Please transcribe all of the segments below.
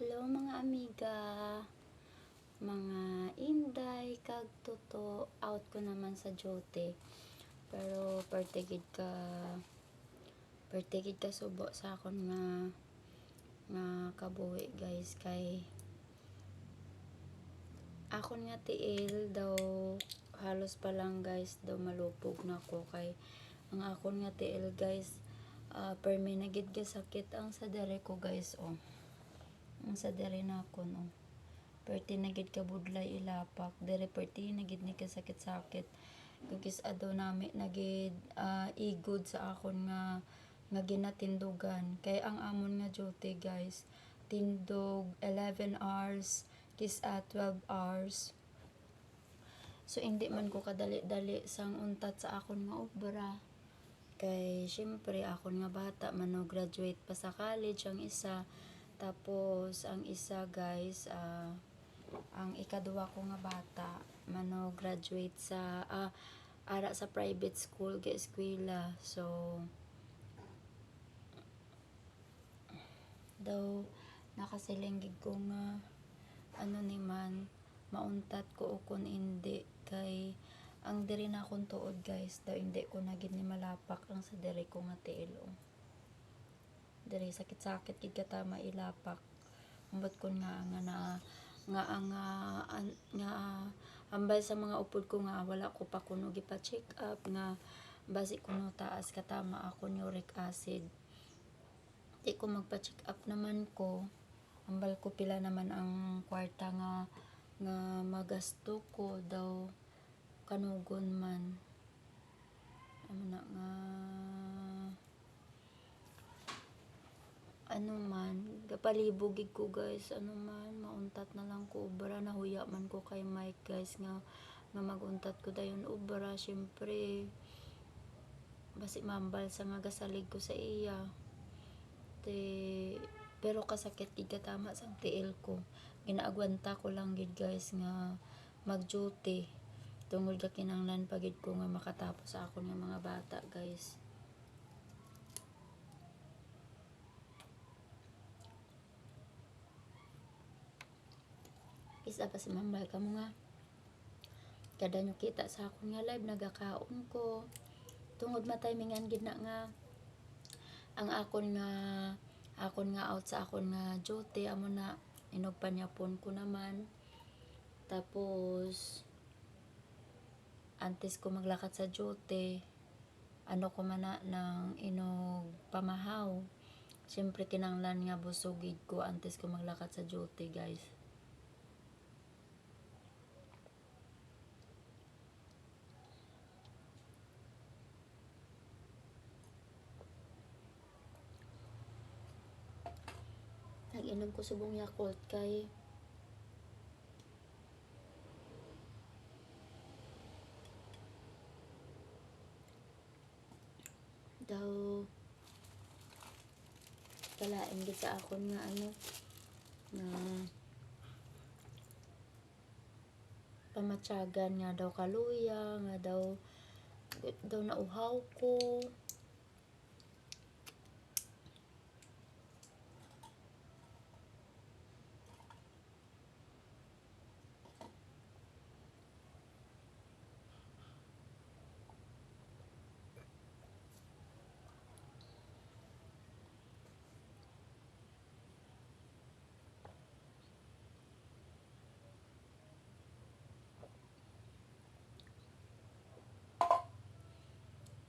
Hello mga amiga, mga inday, kag tuto, out ko naman sa jote. Pero pertigid ka, pertigid ka subo sa akon nga nga kabuhi guys. Kay akon nga tiil daw halos pa lang guys daw malupog na ko kay ang akon nga tiil guys uh, permi na gid ka sakit ang sa dere ko guys oh ang sa dere na ako no? Perti na gid ka budlay ilapak. Dere perti na gid ni ka sakit-sakit kugis ado nami na gid ah, igod sa akon nga nga ginatindugan. Kay ang amon nga duty guys tindog 11 hours kis at 12 hours. So hindi man ko kadali-dali sang untat sa akon nga obra. Kay syempre akon nga bata mano graduate pa sa college ang isa tapos ang isa guys ah, ang ikaduwa ko nga bata mano graduate sa ah, ara sa private school ga eskwela so daw nakasilingig ko nga ano ni man mauntat ko o kun hindi kay ang diri na akong tuod guys daw hindi ko na gid ni malapak ang sa diri ko nga tiil oh. Diri sakit-sakit gid ka ta mailapak. Ambot ko nga nga na nga nga, nga ambay sa mga upod ko nga wala ko pa kuno gipa check up nga basi kuno taas katama ako uric acid. Di ko magpa-check up naman ko. Ambal ko pila naman ang kwarta nga nga magasto ko daw kanugon man. Ano na nga ano man gapalibogig ko guys. Ano man mauntat na lang ko. Ubra nahuya man ko kay Mike guys nga nga maguntat ko dayon. Ubra syempre. Basi mambal sa nga gasalig ko sa iya. Te pero kasakit gid tama sa tiil ko. Ginaagwanta ko lang gid guys nga mag duty tungod ka kinanglan pagid ko nga makatapos sa akon nga mga bata guys isa pa si mambal ka mo nga kada nyo kita sa akon nga live nagakaon ko. Tungod matimingan gid na nga ang akon nga akon nga out sa akon nga duty amo na inugpanyapon ko naman. Tapos antes ko maglakad sa duty ano ko man na ng inog pamahaw. Siyempre kinanglan nga busugid ko antes ko maglakad sa duty guys Nag-inom ko subong Yakult kay daw kalain gid sa akon nga ano na pamatyagan nga daw kaluya nga daw daw nauhaw ko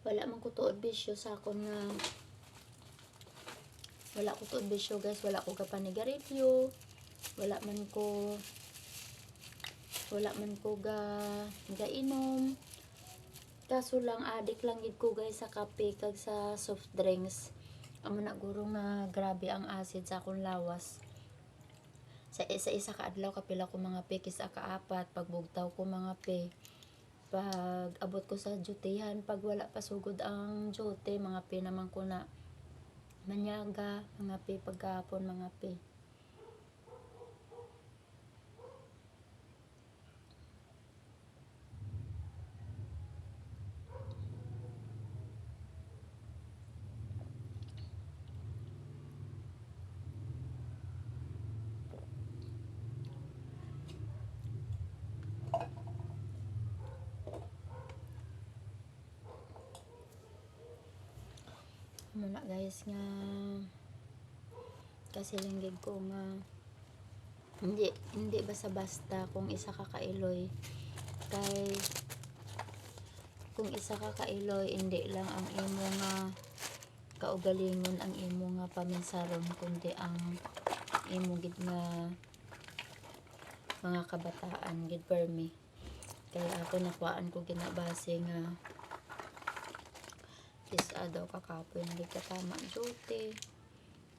wala man ko tuod bisyo sa akon nga wala ko tuod bisyo guys. Wala ko kapanigarilyo wala man ko wala man ko ga gainom. Kaso lang adik lang gid ko guys sa kape kag sa soft drinks. Amo na guro nga grabe ang acid sa akong lawas. Sa isa isa ka adlaw kapila ko mga pe kisa ka apat pagbugtaw ko mga pe pag abot ko sa dutyhan pag wala pa sugod ang duty mga pe naman ko na manyaga mga pe pagkahapon mga pe muna guys nga kasi linggig ko nga hindi hindi basta basta kung isa ka kailoy kay kung isa ka kailoy hindi lang ang imo nga kaugalingon ang imo nga paminsaron kundi ang imo gid nga mga kabataan gid per me kaya ako nakuhaan ko ginabase nga isa daw kakapoy na ka tama duty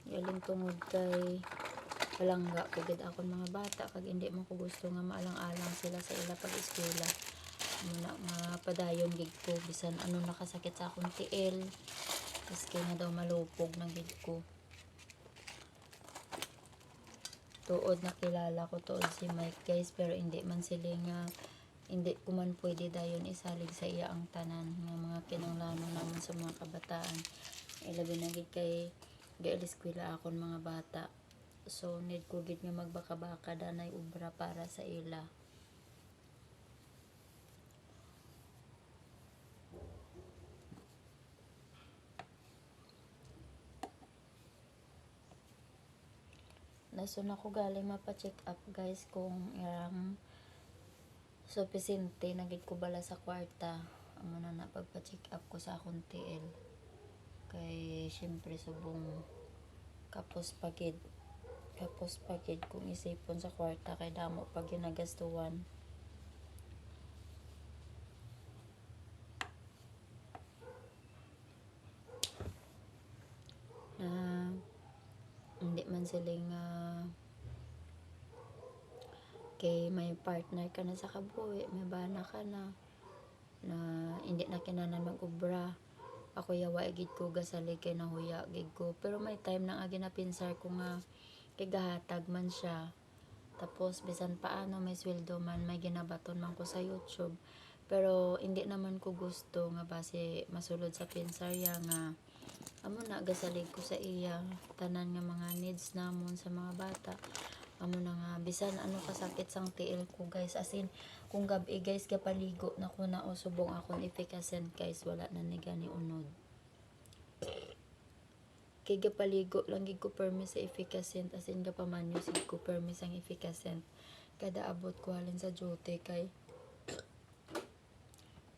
yaling tungod kay palangga. Ko gid akon mga bata kag hindi man ko gusto nga maalang-alang sila sa ila pag eskwela. Muna nga padayon gid ko bisan ano nakasakit sa akong tiil. Maski nga daw malupog ng gid ko. Tuod nakilala ko tuod si Mike guys pero hindi man sila nga hindi ko man pwede dayon isalig sa iya ang tanan ng mga kinanglanon naman sa mga kabataan. Ilabi na gid kay gaeliskwela akon mga bata. So need ko gid nga magbaka-baka danay ubra para sa ila. Nasun ako galing mapa-check up guys kung irang supisente na gid ko bala sa kwarta. Amo na na pagpa-check up ko sa akong TL. Kay syempre subong kapos pagid kapos pagid kung isipon sa kwarta kay damo pag ginagastuhan. Na hindi man sila nga kay may partner ka na sa kabuhi, may bana ka na na hindi na kinanan mag-ubra. Ako yawa gid ko gasalig kay nahuya gid ko. Pero may time na nga ginapinsar ko nga kay gahatag man siya. Tapos bisan paano may sweldo man may ginabaton man ko sa YouTube. Pero hindi naman ko gusto nga base masulod sa pinsarya nga amo na gasalig ko sa iya tanan nga mga needs namon sa mga bata amo na nga bisan ano kasakit sang tiil ko guys? As in kung gabi guys kapaligo na ko na o subong akong efficacy guys wala na ni gani unod. Kay gapaligo lang gid ko permis sa efficacy as in gapamanyo sig ko permis ang efficacy kada abot ko halin sa duty kay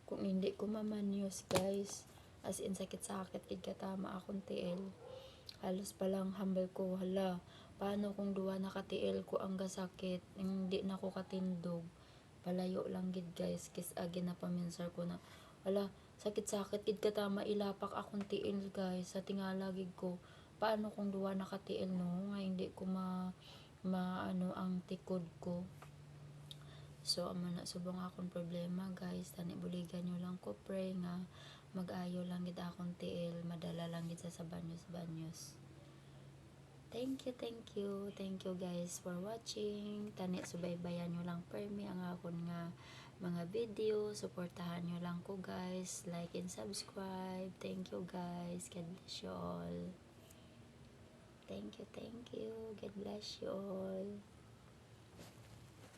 kung hindi ko mamanyos guys as in sakit-sakit gid katama akong tiil. Halos pa lang humble ko hala paano kung duwa nakatiil ko ang gasakit hindi na ko katindog palayo lang gid guys kis agi na paminsar ko na wala sakit-sakit gid katama ilapak akong tiil guys sa tingala gid ko paano kung duwa nakatiil no nga hindi ko ma maano ang tikod ko So, amo na subong akong problema, guys. Tani buligan nyo lang ko pray nga mag-ayo lang gid akong tiil, madala lang gid sa sa banyos-banyos. Thank you, thank you. Thank you guys for watching. Tani subaybayan nyo lang per me ang akon nga mga video. Suportahan nyo lang ko guys. Like and subscribe. Thank you guys. God bless you all. Thank you, thank you. God bless you all.